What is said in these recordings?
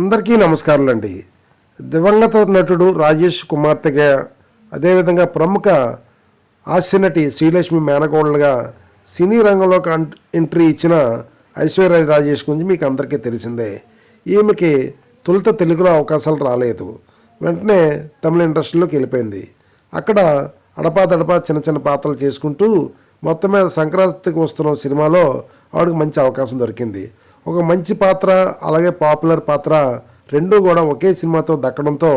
అందరికీ నమస్కారాలండి. దివంగత నటుడు రాజేష్ కుమార్తెగా అదేవిధంగా ప్రముఖ హాస్యనటి శ్రీలక్ష్మి మేనకోడలుగా సినీ రంగంలోకి ఎంట్రీ ఇచ్చిన ఐశ్వర్య రాజేష్ గురించి మీకు అందరికీ తెలిసిందే. ఈమెకి తొలుత తెలుగులో అవకాశాలు రాలేదు. వెంటనే తమిళ ఇండస్ట్రీలోకి వెళ్ళిపోయింది. అక్కడ అడపా దడపా చిన్న చిన్న పాత్రలు చేసుకుంటూ మొత్తం మీద సంక్రాంతికి వస్తున్న సినిమాలో ఆవిడకి మంచి అవకాశం దొరికింది. ఒక మంచి పాత్ర అలాగే పాపులర్ పాత్ర రెండూ కూడా ఒకే సినిమాతో దక్కడంతో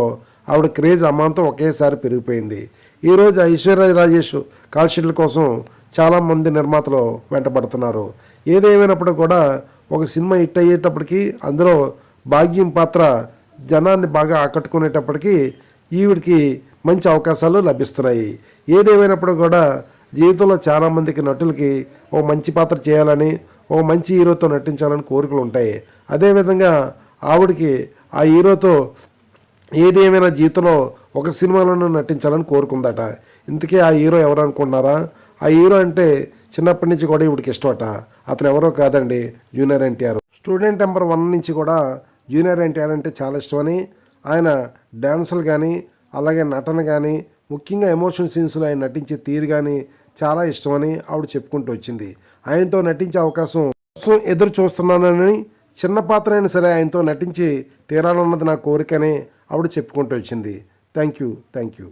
ఆవిడ క్రేజ్ అమ్మంతో ఒకేసారి పెరిగిపోయింది. ఈరోజు ఐశ్వర్య రాజేష్ కాల్షీట్ల కోసం చాలామంది నిర్మాతలు వెంటబడుతున్నారు. ఏదేమైనప్పుడు కూడా ఒక సినిమా హిట్ అయ్యేటప్పటికీ అందులో భాగ్యం పాత్ర జనాన్ని బాగా ఆకట్టుకునేటప్పటికీ ఈవిడికి మంచి అవకాశాలు లభిస్తున్నాయి. ఏదేమైనప్పుడు కూడా జీవితంలో చాలామందికి నటులకి ఓ మంచి పాత్ర చేయాలని ఓ మంచి హీరోతో నటించాలని కోరికలు ఉంటాయి. అదేవిధంగా ఆవిడకి ఆ హీరోతో ఏదేమైనా జీవితంలో ఒక సినిమాలోనూ నటించాలని కోరుకుందట. ఇంతకీ ఆ హీరో ఎవరు ఆ హీరో అంటే చిన్నప్పటి నుంచి కూడా ఇవిడికి ఇష్టమట. అతను ఎవరో కాదండి junior NTR. Student number one నుంచి కూడా జూనియర్ ఎన్టీఆర్ అంటే చాలా ఇష్టమని ఆయన డ్యాన్సులు కానీ అలాగే నటన కానీ ముఖ్యంగా ఎమోషన్ సీన్స్లో ఆయన నటించే తీరు కానీ చాలా ఇష్టమని ఆవిడ చెప్పుకుంటూ వచ్చింది. ఆయనతో నటించే అవకాశం కోసం ఎదురు చూస్తున్నానని చిన్న పాత్ర అయినా సరే ఆయనతో నటించి తీరాలన్నది నా కోరికనే ఆవిడ చెప్పుకుంటూ వచ్చింది. Thank you thank you.